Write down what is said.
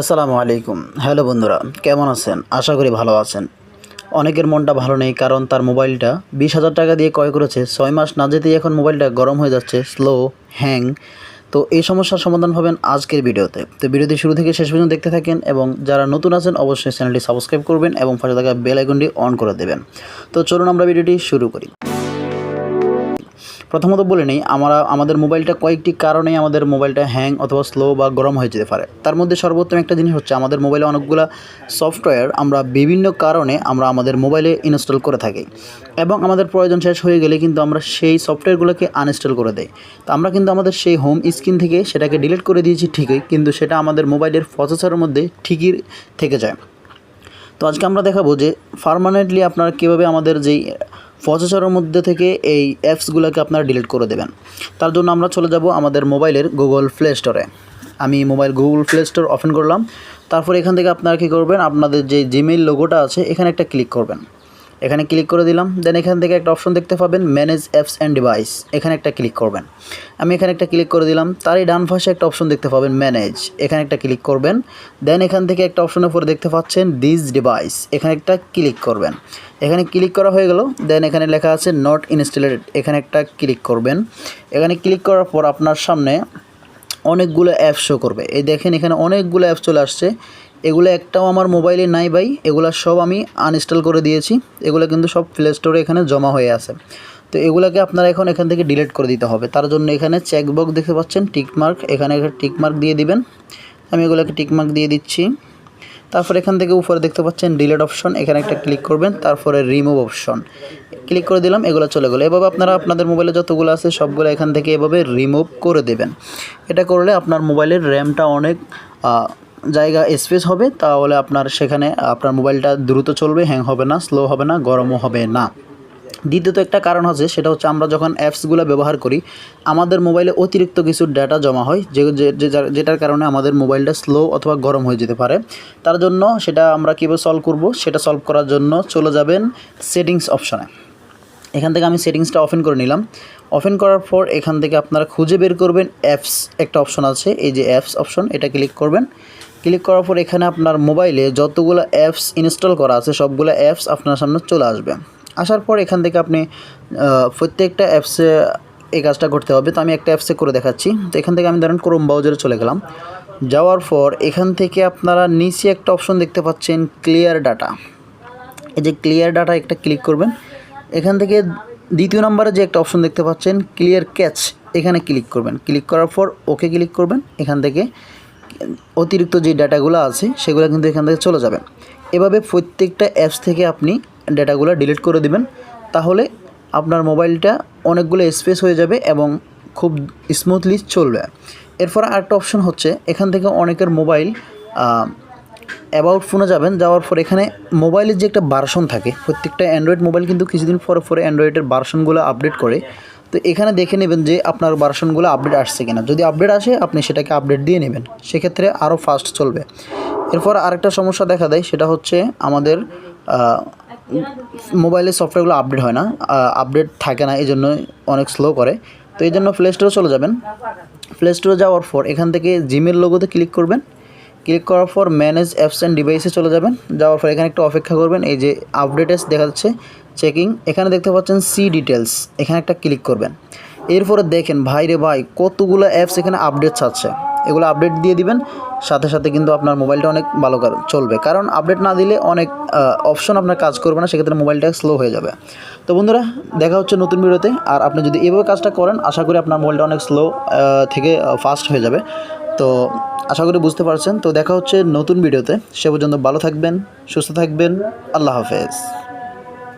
আসসালামু আলাইকুম। হ্যালো বন্ধুরা, কেমন আছেন? আশা করি ভালো আছেন। অনেকের মনটা ভালো নেই কারণ তার মোবাইলটা বিশ হাজার টাকা দিয়ে ক্রয় করেছে। ছয় মাস না যেতেই এখন মোবাইলটা গরম হয়ে যাচ্ছে, স্লো, হ্যাং। তো এই সমস্যার সমাধান পাবেন আজকের ভিডিওতে। তো ভিডিওটি শুরু থেকে শেষ পর্যন্ত দেখতে থাকেন এবং যারা নতুন আছেন অবশ্যই চ্যানেলটি সাবস্ক্রাইব করবেন এবং পাশে থাকা বেল আইকনটি অন করে দেবেন। তো চলুন আমরা ভিডিওটি শুরু করি। প্রথমত বলে নেই, আমরা, আমাদের মোবাইলটা কয়েকটি কারণেই আমাদের মোবাইলটা হ্যাং অথবা স্লো বা গরম হয়ে যেতে পারে। তার মধ্যে সর্বোত্তম একটা জিনিস হচ্ছে, আমাদের মোবাইলে অনেকগুলো সফটওয়্যার আমরা বিভিন্ন কারণে আমরা আমাদের মোবাইলে ইনস্টল করে থাকি। এবং আমাদের প্রয়োজন শেষ হয়ে গেলে কিন্তু আমরা সেই সফটওয়্যারগুলোকে আনইনস্টল করে দেই। তো আমরা কিন্তু আমাদের সেই হোম স্ক্রিন থেকে সেটাকে ডিলিট করে দিয়েছি ঠিকই, কিন্তু সেটা আমাদের মোবাইলের প্রসেসরের মধ্যে ঠিকই থেকে যায়। তো আজকে আমরা দেখাবো যে পারমানেন্টলি আপনারা কীভাবে আমাদের যেই প্রসেসরের মধ্যে থেকে এই অ্যাপসগুলোকে আপনারা ডিলিট করে দেবেন। তার জন্য আমরা চলে যাব আমাদের মোবাইলের গুগল প্লে স্টোরে আমি mobile Google play store open করলাম। তারপর এখান থেকে আপনারা কী করবেন? আপনাদের যে জিমেইল লোগোটা আছে, এখানে একটা ক্লিক করবেন। এখানে ক্লিক করে দিলাম। দেন এখান থেকে একটা অপশন দেখতে পাবেন ম্যানেজ অ্যাপস অ্যান্ড ডিভাইস এখানে একটা ক্লিক করবেন। আমি এখানে একটা ক্লিক করে দিলাম, তারই ডান পাশে একটা অপশন দেখতে পাবেন ম্যানেজ এখানে একটা ক্লিক করবেন। দেন এখান থেকে একটা অপশনের উপরে দেখতে পাচ্ছেন দিস ডিভাইস এখানে একটা ক্লিক করবেন। এখানে ক্লিক করা হয়ে গেল। দেন এখানে লেখা আছে নট ইনস্টলেটেড এখানে একটা ক্লিক করবেন। এখানে ক্লিক করার পর আপনার সামনে অনেকগুলো অ্যাপ শো করবে। এই দেখেন, এখানে অনেকগুলো অ্যাপ চলে আসছে। এগুলো একটাও আমার মোবাইলে নাই ভাই। এগুলো সব আমি আনইনস্টল করে দিয়েছি। এগুলো কিন্তু সব প্লে স্টোরে এখানে জমা হয়ে আছে। তো এগুলোকে আপনারা এখন এখান থেকে ডিলিট করে দিতে হবে। তার জন্য এখানে চেকবক্স দেখতে পাচ্ছেন টিকমার্ক এখানে টিকমার্ক দিয়ে দিবেন। আমি এগুলোকে টিকমার্ক দিয়ে দিচ্ছি। তারপর এখান থেকে উপরে দেখতে পাচ্ছেন ডিলেট অপশন এখানে একটা ক্লিক করবেন, তারপরে রিমুভ অপশন ক্লিক করে দিলাম, এগুলো চলে গেলো। এভাবে আপনারা আপনাদের মোবাইলে যতগুলো আছে, সবগুলো এখান থেকে এভাবে রিমুভ করে দেবেন। এটা করলে আপনার মোবাইলের র্যামটা অনেক জায়গা স্পেস হবে, তাহলে আপনার সেখানে আপনার মোবাইলটা দ্রুত চলবে হ্যাং হবে না স্লো হবে না, গরমও হবে না। দ্বিতীয়ত একটা কারণ আছে সেটা হচ্ছে আমরা যখন অ্যাপসগুলো ব্যবহার করি, আমাদের মোবাইলে অতিরিক্ত কিছু ডেটা জমা হয়, যে যেটার কারণে আমাদের মোবাইলটা স্লো অথবা গরম হয়ে যেতে পারে। তার জন্য সেটা আমরা কীভাবে সলভ করব, সেটা সলভ করার জন্য চলে যাবেন সেটিংস অপশনে এখান থেকে আমি সেটিংসটা অফেন করে নিলাম। অফেন করার পর এখান থেকে আপনারা খুঁজে বের করবেন অ্যাপস একটা অপশন আছে, এই যে অ্যাপস অপশন এটা ক্লিক করবেন। ক্লিক করার পর এখানে আপনার মোবাইলে যতগুলো অ্যাপস ইনস্টল করা আছে, সবগুলো অ্যাপস আপনার সামনে চলে আসবে। আসার পর এখান থেকে আপনি প্রত্যেকটা অ্যাপসে এই কাজটা করতে হবে। তো আমি একটা অ্যাপসে করে দেখাচ্ছি। তো এখান থেকে আমি ধরেন ক্রোম ব্রাউজারে চলে গেলাম। যাওয়ার পর এখান থেকে আপনারা নিচে একটা অপশন দেখতে পাচ্ছেন ক্লিয়ার ডাটা এই যে ক্লিয়ার ডাটা একটা ক্লিক করবেন। এখান থেকে দ্বিতীয় নম্বরে যে একটা অপশন দেখতে পাচ্ছেন ক্লিয়ার ক্যাচ এখানে ক্লিক করবেন। ক্লিক করার পর ওকে ক্লিক করবেন। এখান থেকে অতিরিক্ত যে ডাটাগুলো আছে, সেগুলো কিন্তু এখান থেকে চলে যাবে। এভাবে প্রত্যেকটা অ্যাপস থেকে আপনি ডাটাগুলো ডিলিট করে দিবেন। তাহলে আপনার মোবাইলটা অনেকগুলো স্পেস হয়ে যাবে এবং খুব স্মুথলি চলবে। এরপর আরেকটা অপশন হচ্ছে, এখান থেকে অনেকের মোবাইল অ্যাবাউট ফোনে যাবেন। যাওয়ার পর এখানে মোবাইলের যে একটা ভার্সন থাকে, প্রত্যেকটা অ্যান্ড্রয়েড মোবাইল কিন্তু কিছুদিন পরে পরে অ্যান্ড্রয়েডের ভার্সনগুলো আপডেট করে। তো এখানে দেখে নেবেন যে আপনার ভার্সনগুলো আপডেট আসছে কিনা। যদি আপডেট আসে আপনি সেটাকে আপডেট দিয়ে নেবেন। সেক্ষেত্রে আরও ফাস্ট চলবে। এরপর আরেকটা সমস্যা দেখা দেয় সেটা হচ্ছে আমাদের আহ, মোবাইলের সফটওয়্যারগুলো আপডেট হয় না। আপডেট থাকে না এই জন্য অনেক স্লো করে। তো এই জন্য প্লে স্টোরে চলে যাবেন। প্লে স্টোরে যাওয়ার পর এখান থেকে জিমেল লোগোতে ক্লিক করবেন। ক্লিক করার পর ম্যানেজ অ্যাপস অ্যান্ড ডিভাইসে চলে যাবেন। যাওয়ার পর এখানে একটু অপেক্ষা করবেন, এই যে আপডেটেস দেখা যাচ্ছে চেকিং এখানে দেখতে পাচ্ছেন সি ডিটেলস এখানে একটা ক্লিক করবেন। এরপরে দেখেন, ভাই রে ভাই, কতগুলো অ্যাপস এখানে আপডেট চাচ্ছে এগুলো আপডেট দিয়ে দিবেন, সাথে সাথে কিন্তু আপনার মোবাইলটা অনেক ভালো চলবে। কারণ আপডেট না দিলে অনেক অপশন আপনার কাজ করবে না, সেক্ষেত্রে মোবাইলটা স্লো হয়ে যাবে। তো বন্ধুরা, দেখা হচ্ছে নতুন ভিডিওতে। আর আপনি যদি এভাবে কাজটা করেন, আশা করি আপনার মোবাইলটা অনেক স্লো থেকে ফাস্ট হয়ে যাবে। তো আশা করি বুঝতে পারছেন। তো দেখা হচ্ছে নতুন ভিডিওতে। সে পর্যন্ত ভালো থাকবেন, সুস্থ থাকবেন। আল্লাহ হাফেজ।